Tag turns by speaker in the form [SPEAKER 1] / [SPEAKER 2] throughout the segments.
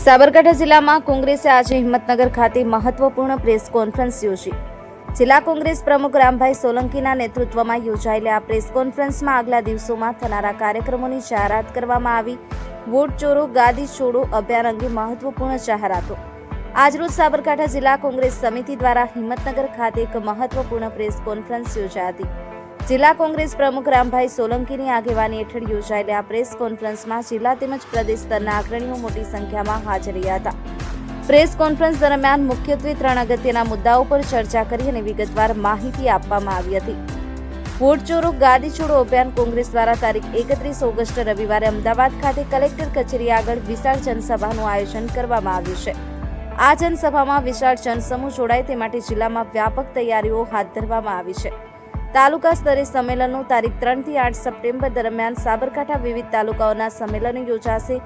[SPEAKER 1] સાબરકાંઠા જિલ્લામાં કોંગ્રેસે આજે હિંમતનગર ખાતે મહત્વપૂર્ણ પ્રેસ કોન્ફરન્સ યોજી. જિલ્લા કોંગ્રેસ પ્રમુખ રામભાઈ સોલંકીના નેતૃત્વમાં યોજાયેલી આ પ્રેસ કોન્ફરન્સમાં આગલા દિવસોમાં થનારા કાર્યક્રમોની જાહેરાત કરવામાં આવી. વોટ ચોરો, ગાદી છોડો અભિયાન અંગે મહત્વપૂર્ણ જાહેરાતો. આજરોજ સાબરકાંઠા જિલ્લા કોંગ્રેસ સમિતિ દ્વારા હિંમતનગર ખાતે એક મહત્વપૂર્ણ પ્રેસ કોન્ફરન્સ યોજાઈ હતી. જિલ્લા કોંગ્રેસ પ્રમુખ રામભાઈ સોલંકીની આગેવાની હેઠળ યોજાયેલી આ પ્રેસ કોન્ફરન્સમાં જિલ્લા તેમજ પ્રદેશ સ્તરના અગ્રણીઓ મોટી સંખ્યામાં હાજર રહ્યા હતા. પ્રેસ કોન્ફરન્સ દરમિયાન મુખ્યત્વે ત્રણ અગત્યના મુદ્દાઓ પર ચર્ચા કરી અને વિગતવાર માહિતી આપવામાં આવી હતી. વોટ ચોરો, ગાદી છોડો અભિયાન કોંગ્રેસ દ્વારા તારીખ એકત્રીસ ઓગસ્ટ રવિવારે અમદાવાદ ખાતે કલેક્ટર કચેરી આગળ વિશાળ જનસભાનું આયોજન કરવામાં આવ્યું છે. આ જનસભામાં વિશાળ જનસમૂહ જોડાય તે માટે જિલ્લામાં વ્યાપક તૈયારીઓ હાથ ધરવામાં આવી છે. તાલુકા સ્તરે સંમેલનો તારીખ ત્રણથી આઠ સપ્ટેમ્બર દરમિયાન સાબરકાંઠા વિવિધ તાલુકાઓના સંમેલનો યોજાશે.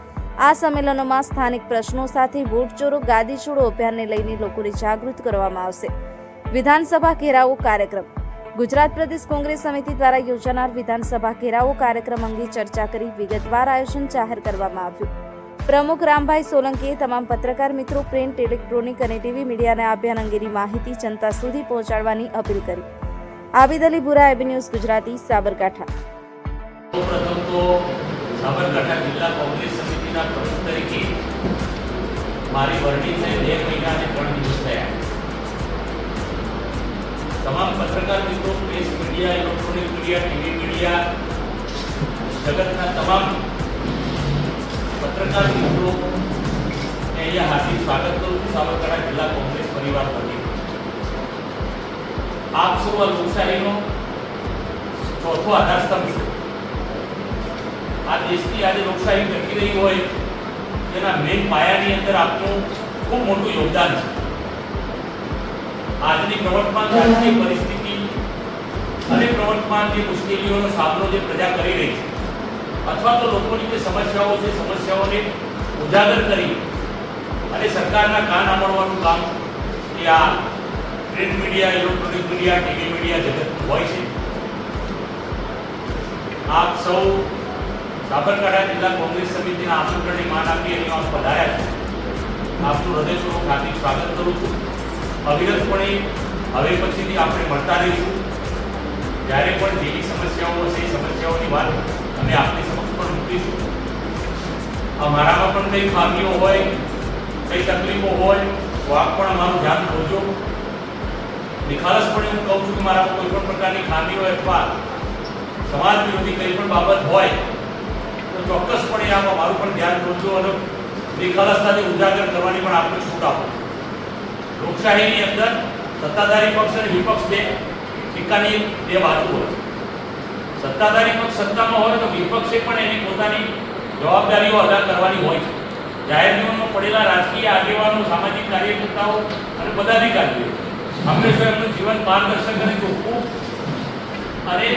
[SPEAKER 1] આ સંમેલનોમાં સ્થાનિક પ્રશ્નો સાથે વોટ ચોરો ગાદી છોડો અભિયાનને લઈને લોકોને જાગૃત કરવામાં આવશે. વિધાનસભા ઘેરાવો કાર્યક્રમ. ગુજરાત પ્રદેશ કોંગ્રેસ સમિતિ દ્વારા યોજાનાર વિધાનસભા ઘેરાવો કાર્યક્રમ અંગે ચર્ચા કરી વિગતવાર આયોજન જાહેર કરવામાં આવ્યું. પ્રમુખ રામભાઈ સોલંકીએ તમામ પત્રકાર મિત્રો, પ્રિન્ટ, ઇલેક્ટ્રોનિક અને ટીવી મીડિયાના અભિયાન અંગેની માહિતી જનતા સુધી પહોંચાડવાની અપીલ કરી. Abid Ali Bura AB news Gujarati, Sabarkantha.
[SPEAKER 2] સૌપ્રથમ તો સાબરકાંઠા જિલ્લા કોંગ્રેસ સમિતિના પ્રમુખ તરીકે મારી વરણી થઈ બે મહિના અને ત્રણ દિવસ થયા. તમામ પત્રકાર મિત્રો, press media, electronic media, TV media, જગતના તમામ પત્રકાર મિત્રો અહીંયા હાર્દિક સ્વાગત કરું છું. સાબરકાંઠા જિલ્લા કોંગ્રેસ પરિવાર વતી. આપ લોકશાહીનો ચોથો આધારસ્તંભ છે? આ દેશની આજે લોકશાહી ટકી રહી હોય તેના મેઇન પાયાની અંદર આપનું ખૂબ મોટું યોગદાન છે. આજની પ્રવર્તમાન રાજકીય પરિસ્થિતિ અને પ્રવર્તમાન જે મુશ્કેલીઓનો સામનો જે પ્રજા કરી રહી છે, અથવા તો લોકોની જે સમસ્યાઓ છે, સમસ્યાઓને ઉજાગર કરી અને સરકારના કાન આંબળવાનું કામ એ આ print media electronic media TV media જગત હોય છે. આપ સૌ સાબરકાંઠા જિલ્લા કોંગ્રેસ સમિતિના આમંત્રણની માન આપી અહીં પધાર્યા છે. આપનું હૃદયપૂર્વક હાર્દિક સ્વાગત કરું છું. અવિરતપણે હવે પછીથી આપણે મળતા રહીશું. જ્યારે પણ જેવી સમસ્યાઓ હશે સમસ્યાઓની વાત અમે આપની સમક્ષ પણ મૂકીશું. અમારામાં પણ કંઈ ખામીઓ હોય, કંઈ તકલીફો હોય, તો આપ પણ અમારું ધ્યાન દોરજો નિખાલસપણે હું કહું છું કે મારા કોઈ પણ પ્રકારની ખામી હોય અથવા સમાજ વિરોધી કંઈ પણ બાબત હોય, તો ચોક્કસપણે આપ મારું પણ ધ્યાન દોરજો અને નિખાલસતાને ઉજાગર કરવાની પણ આપણે છૂટ આપો. લોકશાહીની અંદર સત્તાધારી પક્ષ અને વિપક્ષ બે સિક્કાની બે બાજુ હોય. સત્તાધારી પક્ષ સત્તામાં હોય તો વિપક્ષે પણ એની પોતાની જવાબદારીઓ અદા કરવાની હોય છે. જાહેર જીવનમાં પડેલા રાજકીય આગેવાનો, સામાજિક કાર્યકર્તાઓ અને પદાધિકારીઓ. હંમેશા એમનું જીવન પારદર્શક અને ચોખ્ખું અને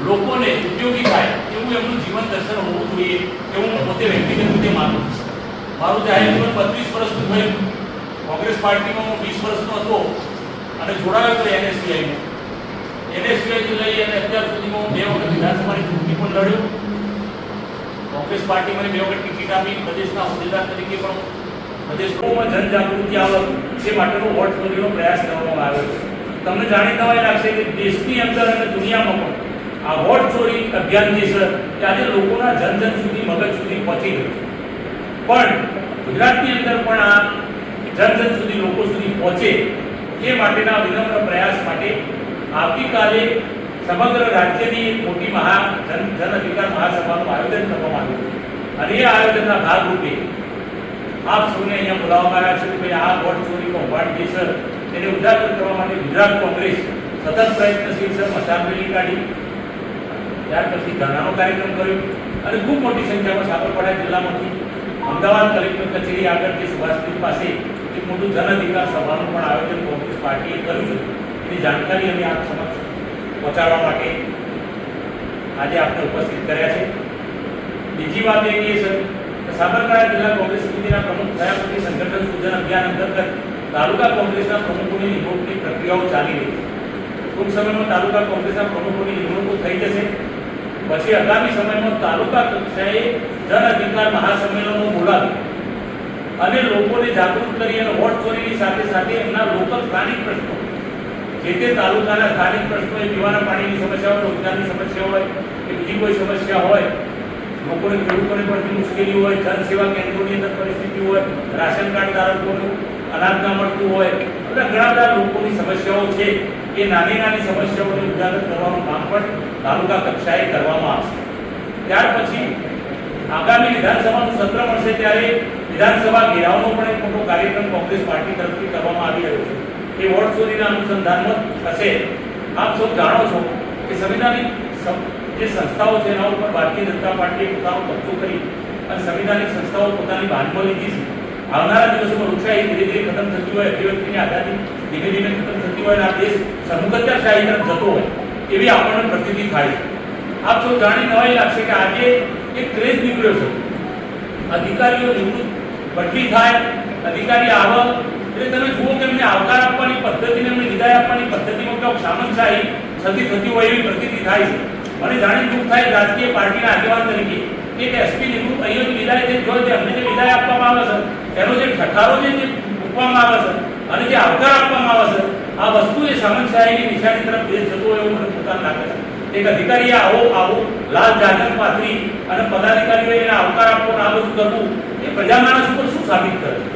[SPEAKER 2] લોકોને ઉપયોગી થાય એવું એમનું જીવન દર્શન હોવું જોઈએ એવું હું પોતે વ્યક્તિગત રીતે માનું મારું જાહેર જીવન બત્રીસ વર્ષનું થયું કોંગ્રેસ પાર્ટીમાં હું વીસ વર્ષનો હતો અને જોડાયો હતો એનએસબીઆઈમાં એનએસયુઆઈથી લઈ અને અત્યાર સુધીમાં હું બે વખત વિધાનસભાની ચૂંટણી પણ લડ્યો કોંગ્રેસ પાર્ટી મને બે વખત ટિકિટ આપી પ્રદેશના હોદ્દેદાર તરીકે પણ પ્રદેશમાં જનજાગૃતિ આવે તે માટેનો વોટ ચોરીનો પ્રયાસ કરવામાં આવ્યો છે. તમને જાણીતા હોય લાગશે કે દેશની અંદર અને દુનિયામાં પણ આ વોટ ચોરી અભિયાન જે છે તે આજે લોકોના જન જન સુધી, મગજ સુધી પહોંચી ગયું છે. પણ ગુજરાતની અંદર પણ આ જન જન સુધી, લોકો સુધી પહોંચે એ માટેના વિનમ્ર પ્રયાસ માટે આવતીકાલે સમગ્ર રાજ્યની મોટી મહા જન જન અધિકાર મહાસભાનું આયોજન કરવામાં આવ્યું છે. અને એ આયોજનના ભાગરૂપે આપ સૌને અહીંયા બોલાવવામાં આવ્યા છે કે ભાઈ આ વોટ ચોરીનો હોવાડ જે સર તેને ઉજાગર કરવા માટે ગુજરાત કોંગ્રેસ સતત પ્રયત્નશીલ છે મતદાન રેલી કાઢી. ત્યાર પછી ધરણાનો કાર્યક્રમ કર્યો. અને ખૂબ મોટી સંખ્યામાં સાબરકાંઠા જિલ્લામાંથી અમદાવાદ કલેક્ટર કચેરી આગળ જે સુભાષબ્રિજ પાસે એક મોટું જન અધિકાર સભાનું પણ આયોજન કોંગ્રેસ પાર્ટીએ કર્યું છે. એની જાણકારી અમે આપ સમક્ષ પહોંચાડવા માટે આજે આપણે ઉપસ્થિત કર્યા છે. બીજી વાત એ કે કે સાબરકાંઠા જિલ્લા કોંગ્રેસ સમિતિના પ્રમુખ થયા પછી સંગઠન સૂચન અભિયાન અંતર્ગત તાલુકા કોંગ્રેસના પ્રમુખોની નિમણૂકની પ્રક્રિયાઓ ચાલી રહી છે. ટૂંક સમયમાં તાલુકા કોંગ્રેસના પ્રમુખોની નિમણૂકો થઈ જશે. પછી આગામી સમયમાં તાલુકા કક્ષાએ જન અધિકાર મહાસંમેલનો બોલાવી અને લોકોને જાગૃત કરી અને વોટ ચોરીની સાથે સાથે એમના લોકલ સ્થાનિક પ્રશ્નો, જે તે તાલુકાના સ્થાનિક પ્રશ્નો એ પીવાના પાણીની સમસ્યા હોય, રોજગારની સમસ્યા હોય, કે બીજી કોઈ સમસ્યા હોય લોકોને ખેડૂતોને પડતી મુશ્કેલી હોય જન સેવા કેન્દ્રોની અંદર પરિસ્થિતિ હોય, રાશન કાર્ડ ધારકોનું અનાજ ના મળતું હોય, બધા ઘણા બધા લોકોની સમસ્યાઓ છે. એ નાની નાની સમસ્યાઓને ઉજાગર કરવાનું કામ પણ તાલુકા કક્ષાએ કરવામાં આવશે. ત્યાર પછી આગામી વિધાનસભાનું સત્ર મળશે ત્યારે વિધાનસભા ઘેરાવનો પણ એક મોટો કાર્યક્રમ કોંગ્રેસ પાર્ટી તરફથી કરવામાં આવી રહ્યો છે. એ વોર્ડ સુધીના અનુસંધાનમાં થશે. આપ સૌ જાણો છો કે સંવિધાનિક જે સંસ્થાઓ છે એના ઉપર ભારતીય જનતા પાર્ટીએ પોતાનો કબજો કરી અને સંવિધાનિક સંસ્થાઓ પોતાની બાંધમાં લીધી છે. આવનારા દિવસોમાં લોકશાહી ધીરે ધીરે ખતમ થતી હોય, અભિવ્યક્તિની આઝાદી ધીમે ધીમે ખતમ થતી હોય અને આ દેશ સમુગત્યાશાહી તરફ જતો હોય, એવી આપણને પ્રતિતિ થાય છે. આપ સૌ જાણી નવાઈ લાગશે કે આજે એક ક્રેઝ નીકળ્યો છે. અધિકારીઓ નિવૃત્ત બદલી થાય, અધિકારી આવે, એટલે તમે જુઓ કે એમને આવકાર આપવાની પદ્ધતિને એમને વિદાય આપવાની પદ્ધતિમાં ક્યાંક સામંતશાહી થતી થતી હોય એવી પ્રતિતિ થાય છે. મને જાણી દુઃખ થાય રાજકીય પાર્ટીના આગેવાન તરીકે એક એસપી નિવૃત્ત અહીંયાથી વિદાય જે જો જે અમને જે વિદાય આપવામાં આવે છે એનો જે ઠઠારો જે મૂકવામાં આવે છે, અને જે આવકાર આપવામાં આવે છે, આ વસ્તુ એ સામંતશાહીની નિશાની તરફ દેશ જતો હોય એવું મને પોતાને લાગે છે. એક અધિકારીએ આવો આવો, લાલ જાગર પાથરી અને પદાધિકારીઓ એને આવકાર આપવો અને આ બધું કરવું, એ પ્રજા માણસ ઉપર શું સાબિત કરે છે?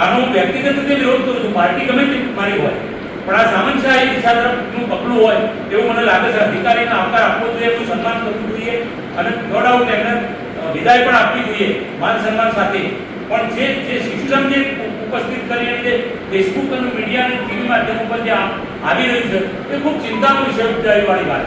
[SPEAKER 2] આનો વ્યક્તિગત રીતે વિરોધ કરું છું. પાર્ટી ગમે તે મારી હોય પણ આ સામંતશાહી દિશા તરફનું પગલું હોય એવું મને લાગે છે. અધિકારીને આવકાર આપવો જોઈએ એમનું સન્માન કરવું જોઈએ અને નો ડાઉટ એમને વિદાય પણ આપવી જોઈએ, માન સન્માન સાથે. પણ જે જે સિસ્ટમ જે ઉપસ્થિત કરી જે ફેસબુક અને મીડિયા અને ટીવી માધ્યમ ઉપર જે આવી રહ્યું છે, એ ખૂબ ચિંતાનો વિષય વાળી વાત છે.